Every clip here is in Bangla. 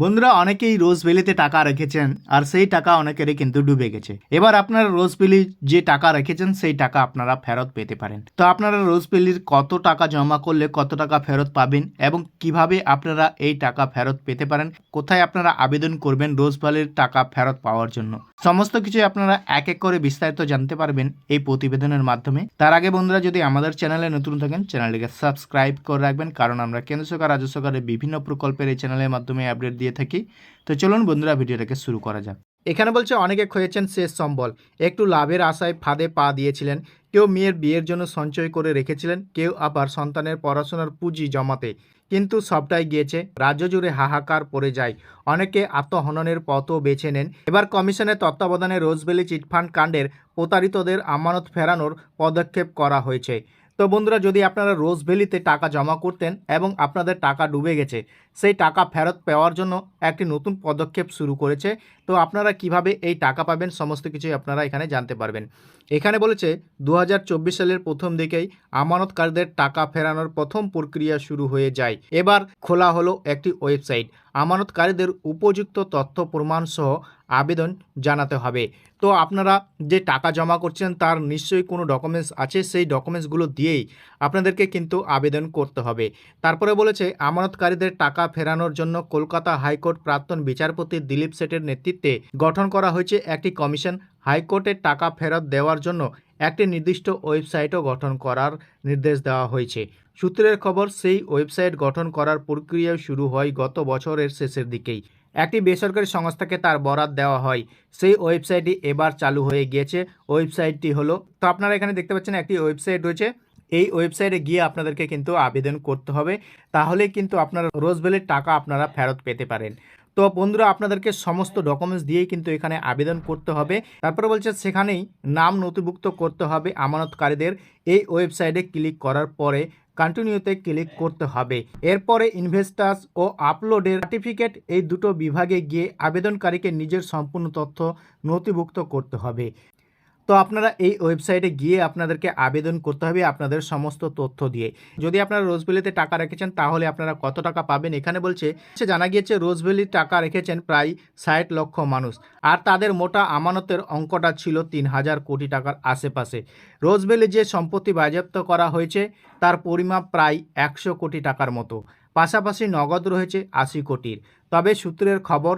বন্ধুরা, অনেকেই রোজ ভ্যালিতে টাকা রেখেছেন, আর সেই টাকা অনেকেরই কিন্তু ডুবে গেছে। এবার আপনারা রোজ ভ্যালি যে টাকা রেখেছেন, সেই টাকা আপনারা ফেরত পেতে পারেন। তো আপনারা রোজ ভ্যালির কত টাকা জমা করলে কত টাকা ফেরত পাবেন এবং কীভাবে আপনারা এই টাকা ফেরত পেতে পারেন? কোথায় আপনারা আবেদন করবেন রোজ ভ্যালির টাকা ফেরত পাওয়ার জন্য? সমস্ত কিছু আপনারা এক এক করে বিস্তারিত জানতে পারবেন এই প্রতিবেদনের মাধ্যমে। তার আগে বন্ধুরা, যদি আমাদের চ্যানেলে নতুন থাকেন, চ্যানেলটিকে সাবস্ক্রাইব করে রাখবেন, কারণ আমরা কেন্দ্র সরকার, রাজ্য সরকারের বিভিন্ন প্রকল্পের এই চ্যানেলের মাধ্যমে আপডেট দিয়ে থাকি। তো চলুন বন্ধুরা ভিডিওটাকে শুরু করা যাক। এখানে বলছে, অনেকে খুঁজেছেন শেষ সম্বল। একটু লাভের আশায় ফাঁদে পা দিয়েছিলেন। কেউ মেয়ের বিয়ের জন্য সঞ্চয় করে রেখেছিলেন, কেউ আবার সন্তানের পড়াশোনার পুঁজি জমাতে। কিন্তু সবটাই গিয়েছে রাজ্য জুড়ে হাহাকার পড়ে যায়। অনেকে আত্মহননের পথও বেছে নেন। এবার কমিশনের তত্ত্বাবধানে রোজবেলি চিটফান্ড কাণ্ডের প্রতারিতদের আমানত ফেরানোর পদক্ষেপ করা হয়েছে। তো বন্ধুরা, যদি আপনারা রোজ ভ্যালিতে টাকা জমা করতেন এবং আপনাদের টাকা ডুবে গেছে, সেই টাকা ফেরত পাওয়ার জন্য একটি নতুন পদক্ষেপ শুরু করেছে। তো আপনারা কীভাবে এই টাকা পাবেন, সমস্ত কিছুই আপনারা এখানে জানতে পারবেন। এখানে বলেছে দু হাজার চব্বিশ সালের প্রথম দিকেই আমানতকারীদের টাকা ফেরানোর প্রথম প্রক্রিয়া শুরু হয়ে যায়। এবার খোলা হলো একটি ওয়েবসাইট। আমানতকারীদের উপযুক্ত তথ্য প্রমাণ সহ আবেদন জানাতে হবে। তো আপনারা যে টাকা জমা করছেন তার নিশ্চয়ই কোনো ডকুমেন্টস আছে, সেই ডকুমেন্টসগুলো দিয়েই আপনাদেরকে কিন্তু আবেদন করতে হবে। তারপরে বলেছে, আমানতকারীদের টাকা ফেরানোর জন্য কলকাতা হাইকোর্ট প্রাক্তন বিচারপতি দিলীপ সেটের নেতৃত্বে গঠন করা হয়েছে একটি কমিশন। হাইকোর্টের টাকা ফেরত দেওয়ার জন্য একটি নির্দিষ্ট ওয়েবসাইটও গঠন করার নির্দেশ দেওয়া হয়েছে। সূত্রের খবর, সেই ওয়েবসাইট গঠন করার প্রক্রিয়া শুরু হয় গত বছরের শেষের দিকেই। একটি বেসরকারি সংস্থাকে তার বরাদ দেওয়া হয়। সেই ওয়েবসাইটটি এবার চালু হয়ে গিয়েছে। ওয়েবসাইটটি হলো, তো আপনারা এখানে দেখতে পাচ্ছেন একটি ওয়েবসাইট রয়েছে। এই ওয়েবসাইটে গিয়ে আপনাদেরকে কিন্তু আবেদন করতে হবে। তাহলে কিন্তু আপনারা রোজবেলের টাকা আপনারা ফেরত পেতে পারেন। তো বন্ধুরা, আপনাদেরকে সমস্ত ডকুমেন্টস দিয়েই কিন্তু এখানে আবেদন করতে হবে। তারপরে বলছে, সেখানেই নাম নথিভুক্ত করতে হবে আমানতকারীদের। এই ওয়েবসাইটে ক্লিক করার পরে কন্টিনিউতে ক্লিক করতে হবে। এরপরে ইনভেস্টার্স ও আপলোডের সার্টিফিকেট এই দুটো বিভাগে গিয়ে আবেদনকারীকে নিজের সম্পূর্ণ তথ্য নথিভুক্ত করতে হবে। তো আপনারা এই ওয়েবসাইটে গিয়ে আপনাদেরকে আবেদন করতে হবে আপনাদের সমস্ত তথ্য দিয়ে। যদি আপনারা রোজভ্যালিতে টাকা রেখেছেন, তাহলে আপনারা কত টাকা পাবেন? এখানে বলছে, সে জানা গিয়েছে রোজভ্যালির টাকা রেখেছেন প্রায় ষাট লক্ষ মানুষ। আর তাদের মোটা আমানতের অঙ্কটা ছিল তিন হাজার কোটি টাকার আশেপাশে। রোজভ্যালি যে সম্পত্তি বাজেয়াপ্ত করা হয়েছে, তার পরিমাপ প্রায় একশো কোটি টাকার মতো। পাশাপাশি নগদ রয়েছে আশি কোটির। তবে সূত্রের খবর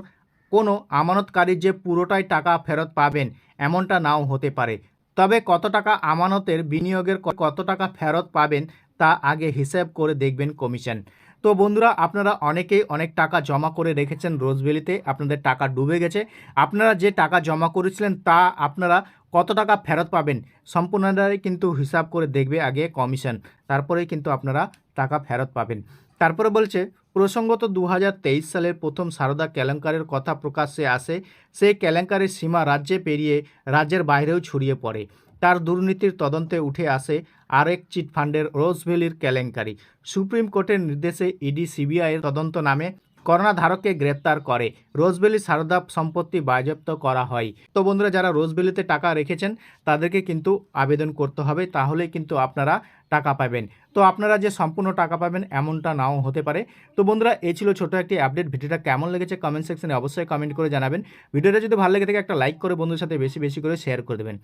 কোনো আমানতকারী যে পুরোটাই টাকা ফেরত পাবেন, এমনটা নাও হতে পারে। তবে কত টাকা আমানতের বিনিয়োগের কত টাকা ফেরত পাবেন, তা আগে হিসেব করে দেখবেন কমিশন। তো বন্ধুরা, আপনারা অনেকেই অনেক টাকা জমা করে রেখেছেন রোজভ্যালিতে, আপনাদের টাকা ডুবে গেছে। আপনারা যে টাকা জমা করেছিলেন, তা আপনারা কত টাকা ফেরত পাবেন, সম্পূর্ণটাই কিন্তু হিসাব করে দেখবে আগে কমিশন। তারপরেই কিন্তু আপনারা টাকা ফেরত পাবেন। তারপরে বলছে প্রসঙ্গত দু হাজার তেইশ সালের প্রথম সারদা কেলেঙ্কারের কথা প্রকাশ্যে আসে, সেই কেলেঙ্কারের সীমা রাজ্যে পেরিয়ে রাজ্যের বাইরেও ছড়িয়ে পড়ে। তার দুর্নীতির তদন্তে উঠে আসে আরেক চিটফান্ডের রোজভেলির কেলেঙ্কারি। সুপ্রিম কোর্টের নির্দেশে ইডি, সিবিআইয়ের তদন্ত নামে করোনা ধারককে গ্রেপ্তার করে। রোজবেলি সারদা সম্পত্তি বাজেয়াপ্ত করা হয়। তো বন্ধুরা, যারা রোজবেলিতে টাকা রেখেছেন, তাদেরকে কিন্তু আবেদন করতে হবে। তাহলেই কিন্তু আপনারা টাকা পাবেন। তো আপনারা যে সম্পূর্ণ টাকা পাবেন, এমনটা নাও হতে পারে। তো বন্ধুরা এই ছিল ছোট একটি আপডেট। ভিডিওটা কেমন লেগেছে কমেন্ট সেকশনে অবশ্যই কমেন্ট করে জানাবেন। ভিডিওটা যদি ভালো লেগে থাকে, একটা লাইক করে বন্ধুর সাথে বেশি বেশি করে শেয়ার করে দেবেন।